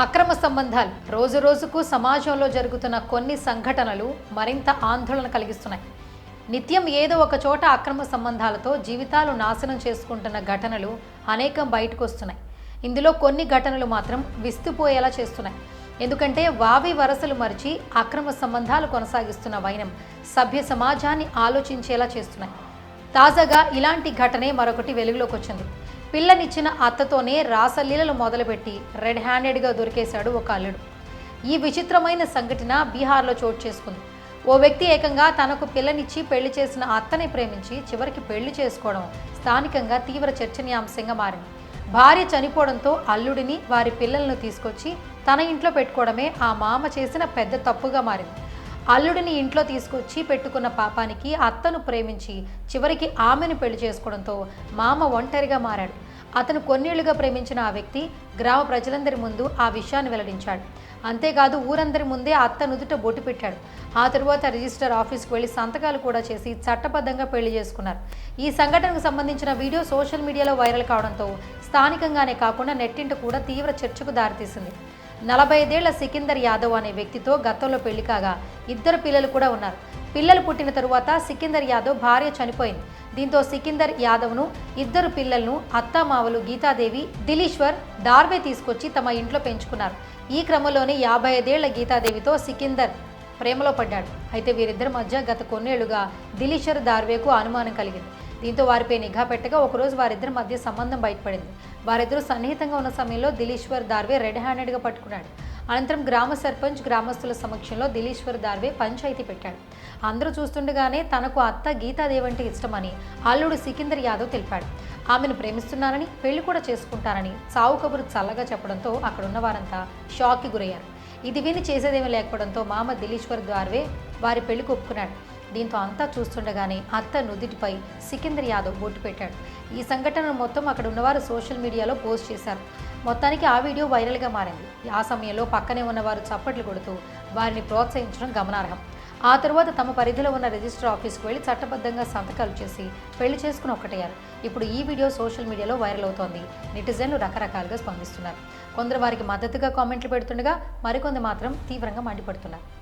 అక్రమ సంబంధాలు. రోజు రోజుకు సమాజంలో జరుగుతున్న కొన్ని సంఘటనలు మరింత ఆందోళన కలిగిస్తున్నాయి. నిత్యం ఏదో ఒక చోట అక్రమ సంబంధాలతో జీవితాలు నాశనం చేసుకుంటున్న ఘటనలు అనేకం బయటకు వస్తున్నాయి. ఇందులో కొన్ని ఘటనలు మాత్రం విస్తుపోయేలా చేస్తున్నాయి. ఎందుకంటే వావి వరసలు మరిచి అక్రమ సంబంధాలు కొనసాగిస్తున్న వైనం సభ్య సమాజాన్ని ఆలోచించేలా చేస్తున్నాయి. తాజాగా ఇలాంటి ఘటనే మరొకటి వెలుగులోకి వచ్చింది. పిల్లనిచ్చిన అత్తతోనే రాసలీలలు మొదలుపెట్టి రెడ్ హ్యాండెడ్గా దొరికేశాడు ఒక అల్లుడు. ఈ విచిత్రమైన సంఘటన బీహార్లో చోటు చేసుకుంది. ఓ వ్యక్తి ఏకంగా తనకు పిల్లనిచ్చి పెళ్ళి చేసిన అత్తని ప్రేమించి చివరికి పెళ్ళి చేసుకోవడం స్థానికంగా తీవ్ర చర్చనీయాంశంగా మారింది. భార్య చనిపోవడంతో అల్లుడిని వారి పిల్లలను తీసుకొచ్చి తన ఇంట్లో పెట్టుకోవడమే ఆ మామ చేసిన పెద్ద తప్పుగా మారింది. అల్లుడిని ఇంట్లో తీసుకొచ్చి పెట్టుకున్న పాపానికి అత్తను ప్రేమించి చివరికి ఆమెను పెళ్ళి చేసుకోవడంతో మామ ఒంటరిగా మారాడు. అతను కొన్నేళ్ళుగా ప్రేమించిన ఆ వ్యక్తి గ్రామ ప్రజలందరి ముందు ఆ విషయాన్ని వెల్లడించాడు. అంతేకాదు ఊరందరి ముందే అత్త నుదుట బొట్టు పెట్టాడు. ఆ తరువాత రిజిస్టర్ ఆఫీస్కి వెళ్ళి సంతకాలు కూడా చేసి చట్టబద్ధంగా పెళ్ళి చేసుకున్నారు. ఈ సంఘటనకు సంబంధించిన వీడియో సోషల్ మీడియాలో వైరల్ కావడంతో స్థానికంగానే కాకుండా నెట్టింట కూడా తీవ్ర చర్చకు దారితీసింది. నలభై ఐదేళ్ళ సికిందర్ యాదవ్ అనే వ్యక్తితో గతంలో పెళ్ళి కాగా ఇద్దరు పిల్లలు కూడా ఉన్నారు. పిల్లలు పుట్టిన తరువాత సికిందర్ యాదవ్ భార్య చనిపోయింది. దీంతో సికిందర్ యాదవ్ను ఇద్దరు పిల్లలను అత్తామావలు గీతాదేవి దిలీశ్వర్ డార్వే తీసుకొచ్చి తమ ఇంట్లో పెంచుకున్నారు. ఈ క్రమంలోనే యాభై ఐదేళ్ళ గీతాదేవితో సికిందర్ ప్రేమలో పడ్డాడు. అయితే వీరిద్దరి మధ్య గత కొన్నేళ్ళుగా దిలీశ్వర్ దార్వేకు అనుమానం కలిగింది. దీంతో వారిపై నిఘా పెట్టగా ఒకరోజు వారిద్దరి మధ్య సంబంధం బయటపడింది. వారిద్దరూ సన్నిహితంగా ఉన్న సమయంలో దిలీశ్వర్ దార్వే రెడ్ హ్యాండెడ్గా పట్టుకున్నాడు. అనంతరం గ్రామ సర్పంచ్ గ్రామస్తుల సమక్షంలో దిలీశ్వర్ దార్వే పంచాయతీ పెట్టాడు. అందరూ చూస్తుండగానే తనకు అత్త గీతాదేవి అంటే ఇష్టమని అల్లుడు సికిందర్ యాదవ్ తెలిపాడు. ఆమెను ప్రేమిస్తున్నానని పెళ్ళి కూడా చేసుకుంటానని సావు కబురు చల్లగా చెప్పడంతో అక్కడున్న వారంతా షాక్కి గురయ్యారు. ఇది విని చేసేదేమీ లేకపోవడంతో మామ దిలీశ్వర్ ద్వార్వే వారి పెళ్ళికి ఒప్పుకున్నాడు. దీంతో అంతా చూస్తుండగానే అత్త నుదిటిపై సికిందర్ యాదవ్ బొట్టు పెట్టాడు. ఈ సంఘటనను మొత్తం అక్కడ ఉన్నవారు సోషల్ మీడియాలో పోస్ట్ చేశారు. మొత్తానికి ఆ వీడియో వైరల్గా మారింది. ఆ సమయంలో పక్కనే ఉన్నవారు చప్పట్లు కొడుతూ వారిని ప్రోత్సహించడం గమనార్హం. ఆ తరువాత తమ పరిధిలో ఉన్న రిజిస్టర్ ఆఫీస్కి వెళ్ళి చట్టబద్ధంగా సంతకాలు చేసి పెళ్ళి చేసుకుని ఒక్కటయ్యారు. ఇప్పుడు ఈ వీడియో సోషల్ మీడియాలో వైరల్ అవుతోంది. నెటిజన్లు రకరకాలుగా స్పందిస్తున్నారు. కొందరు వారికి మద్దతుగా కామెంట్లు పెడుతుండగా మరికొందరు మాత్రం తీవ్రంగా మండిపడుతున్నారు.